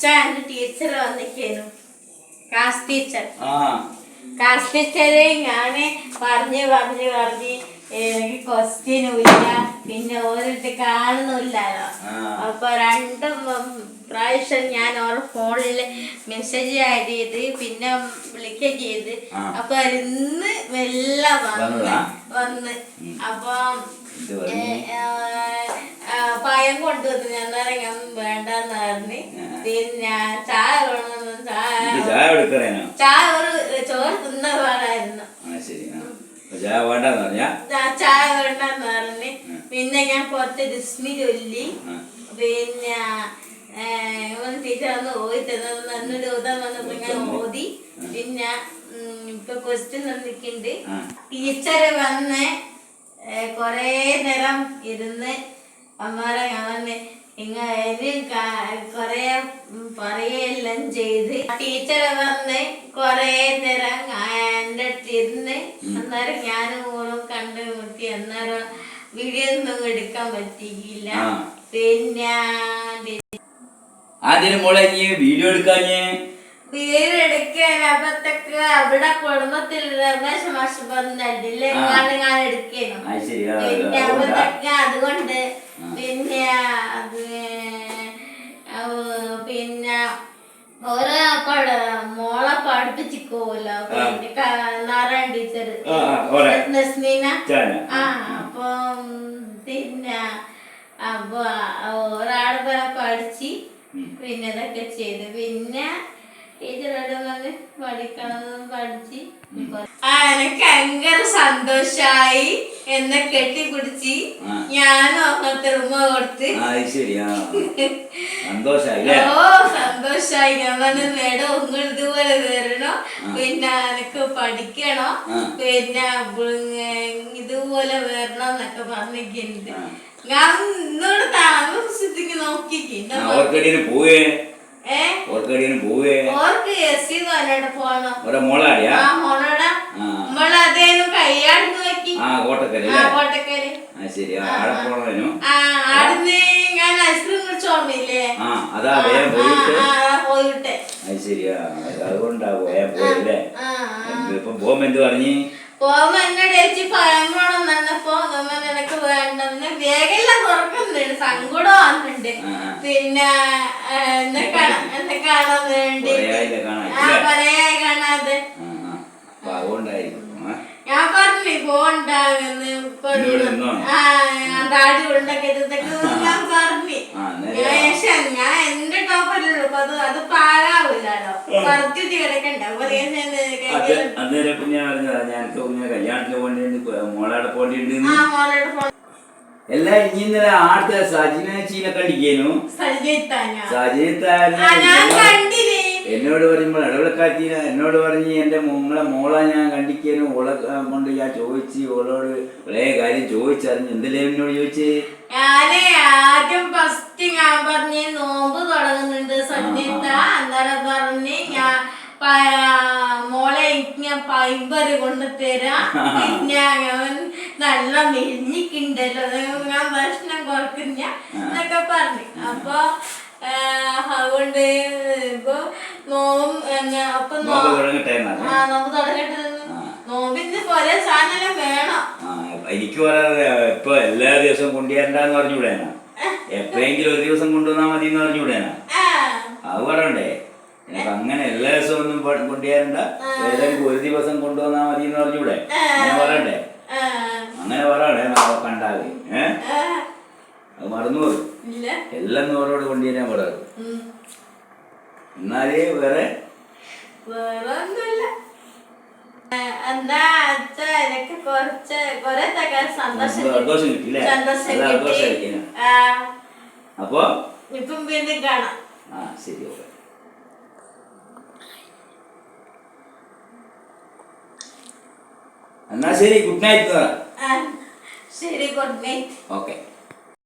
അച്ഛൻ ടീച്ചർ വന്നിക്കേനു class teacher class ടീച്ചറെ ഞാൻ പറഞ്ഞ് പറഞ്ഞ് പറഞ്ഞ് എനിക്ക് ക്വസ്റ്റ്യനുമില്ല പിന്നെ ഓരോട്ട് കാണുന്നില്ലല്ലോ. അപ്പൊ രണ്ട് പ്രാവശ്യം ഞാൻ ഓരോ ഫോണിൽ മെസ്സേജ് ആഡ് ചെയ്ത് പിന്നെ വിളിക്കുക ചെയ്ത്. അപ്പൊ ഇന്ന് മെല്ലെ വന്ന് വന്ന്. അപ്പൊ പയം കൊണ്ടുവന്നു ഞാൻ ഇറങ്ങാൻ വേണ്ടെന്ന് ഞാൻ ചായ വേണമെന്ന് ചായ ചായ എടുക്കണേനോ ചായ ഒരു ചോറ് തിന്ന പാടായിരുന്നു ചായ വേണ്ടെന്ന് പറഞ്ഞാ? ചാ- ചായ വേണ്ടെന്ന് പറഞ്ഞ് പിന്നെ ഞാൻ കുറച്ച് ഡിസ്നി ചൊല്ലി. പിന്നെ ടീച്ചർ വന്ന് ഓതി തന്നത് നന്നൊരു ഓതാൻ വന്നപ്പോ ഞാൻ ഓതി പിന്നെ ഇപ്പൊ ക്വസ്റ്റ്യൻ തന്നിട്ടുണ്ട് ടീച്ചർ വന്ന് കൊറേ നേരം ഇരുന്ന് അമ്മാരെ ഞാൻ ഇങ്ങനെ കൊറേ പറയെല്ലാം ചെയ്ത് ടീച്ചർ വന്ന് കൊറേ നേരം എന്റെ ഇരുന്ന് അന്നേരം ഞാനും ഓളും കണ്ടു മുട്ടി അന്നേരം വീഡിയോ ഒന്നും എടുക്കാൻ പറ്റിയില്ല. പിന്നെ അതിന് മോളെ വീഡിയോ എടുക്കാഞ്ഞേ? വീടെടുക്കാൻ അപ്പത്തൊക്കെ അവിടെ കുടുംബത്തിൽ രമേശ് മാഷ് പറഞ്ഞില്ലേ ആ. ഞാൻ ഞാൻ എടുക്കണം ആ ശരി ആ, പിന്നെ അതുകൊണ്ടാ? അപ്പത്തൊക്കെ അതുകൊണ്ട് പിന്നെ അത് പിന്നെ ഓരോ മോളെ പഠിപ്പിച്ചിക്കോലോ നാരായണ ടീച്ചർ നസ്മീന ആ, അപ്പൊ. പിന്നെ അപ്പൊ ഒരാളെ പഠിച്ച് പിന്നെ ഇതൊക്കെ ചെയ്തു. പിന്നെ ഭയങ്കര സന്തോഷായി. എന്നെ കെട്ടിപ്പിടിച്ച്. ഞാനും അങ്ങനത്തെ ഉമ്മ കൊടുത്ത്. ഓ സന്തോഷായി. ഞാൻ പറഞ്ഞു മേഡം ഒന്ന് ഇതുപോലെ വരണോ. പിന്നെ എനിക്ക് പഠിക്കണോ. പിന്നെ ഇതുപോലെ വരണം എന്നൊക്കെ ആ. ഞാൻ ഇന്നോട് താമസിച്ചിട്ട് നോക്കിക്ക് ആ, ഓർക്കടിന് പോവേ. ഓർക്ക് എസ് സി വയനാട് പോണം. ഓരോ മോളാടിയാ? ആ ആ. നമ്മളതേനും കയ്യാടുന്ന് നോക്കി. ആ കോട്ടക്കര ആ അല്ലേ? കോട്ടക്കൽ. ആ ശരി. ആ ആടെ പോണേനു. ആടുന്ന് ഞാൻ ഐസ്ക്രീം ആ അതാ വേഗം പോയിട്ട്. അത് ശരിയാ അത് അതുകൊണ്ടാ പോയാ പോയല്ലേ ഇപ്പൊ പോകുമ്പോ എന്ത് പറഞ്ഞു? പോകുമ്പോ എന്നോട് ചേച്ചി പഴം വേണം എന്നപ്പോ നമ്മ നിനക്ക് വേണ്ടെന്ന് വേഗമെല്ലാം തുറക്കുന്നുണ്ട് സങ്കടം വന്നിട്ടുണ്ട് ആ, ആ. പിന്നെ ആ, എന്നെ കാണാൻ എന്നെ കാണാൻ വേണ്ടി കുറേ ആയില്ലേ ആ ഇല്ലേ? പിന്നെ കാണാതെ. അപ്പൊ അതുകൊണ്ടായിരിക്കും. ആ. ഞാൻ പറഞ്ഞു പോണ്ടാകുന്നു താടി കൊണ്ടൊക്കെ ഞാൻ പറഞ്ഞു. ഞാൻ എന്റെ ടോപ്പറിലുള്ളൂ അപ്പൊ അത് അത് പാഴാവില്ലല്ലോ. പറഞ്ഞു കിടക്കണ്ട അപ്പൊ ഞാൻ അത് കയ്യിൽ- അന്നേരം ഞാൻ കല്യാണത്തിന് പോകേണ്ടി മോളാടെ പോകേണ്ടി എല്ലാം ഇനി ഇന്നലെ ആടുത്ത സജിനെ ചീനെ കണ്ടിക്കേനു? എന്നോട് പറയുമ്പോൾ ഇടവിളക്കാറ്റീന എന്നോട് പറഞ്ഞ് എന്റെ മോളെ മോളെ ഞാൻ കണ്ടിക്കാനും. ഓളെ കൊണ്ട് ഞാൻ ചോദിച്ച് ഓളോട് ഒരേ കാര്യം ചോദിച്ചറിഞ്ഞു എന്തല്ലേ എന്നോട് ചോദിച്ചേ? ഞാനേ ആദ്യം ഫസ്റ്റ് ഞാൻ പറഞ്ഞ് നോമ്പ് തുടങ്ങുന്നുണ്ട് സജിത്ത അന്നേരം പറഞ്ഞ് ഞാൻ മോളെ ഞാൻ പൈമ്പറ് കൊണ്ടുതരാം. ഞാൻ നല്ല മെലിഞ്ഞിക്കുണ്ടല്ലോ. എന്നൊക്കെ പറഞ്ഞു. അപ്പൊ അതുകൊണ്ട് ഇപ്പൊ എന്നാ, അപ്പൊ നോമ്പ് തുടങ്ങട്ടെ നോമ്പിന് പോലെ സാധനം വേണം. എനിക്ക് ഇപ്പൊ എല്ലാ ദിവസവും കൊണ്ടുവരണ്ടെന്ന് പറഞ്ഞുകൂടേനാ എപ്പോഴെങ്കിലും ഒരു ദിവസം കൊണ്ടുവന്നാ മതി എന്ന് പറഞ്ഞുകൂടേനാ ആ. അത് പറയണ്ടേ? എനിക്ക് അങ്ങനെ എല്ലാ ദിവസവും ഒന്നും കൊണ്ടുവരണ്ട. ഏതെങ്കിലും ഒരു ദിവസം കൊണ്ടുവന്നാ മതി എന്ന് പറഞ്ഞൂടെ അങ്ങനെ പറയണ്ടേ? അങ്ങനെ പറയണേ നാളെ കണ്ടാൽ. ഏ? ആ, അത് മറന്നു പോകും ഇല്ല? എല്ലാം നൂറോട് കൊണ്ടുവരാൻ പറയാറ്. എന്നാലേ വേറെ? സന്തോഷം കിട്ടിയില്ലേ? അപ്പോ? ഇപ്പം വീണ്ടും കാണാം. ആ ശരി ഓക്കെ. എന്നാ ശരി ഗുഡ് നൈറ്റ് ശരി ഗുഡ് നൈറ്റ്. ഓക്കെ.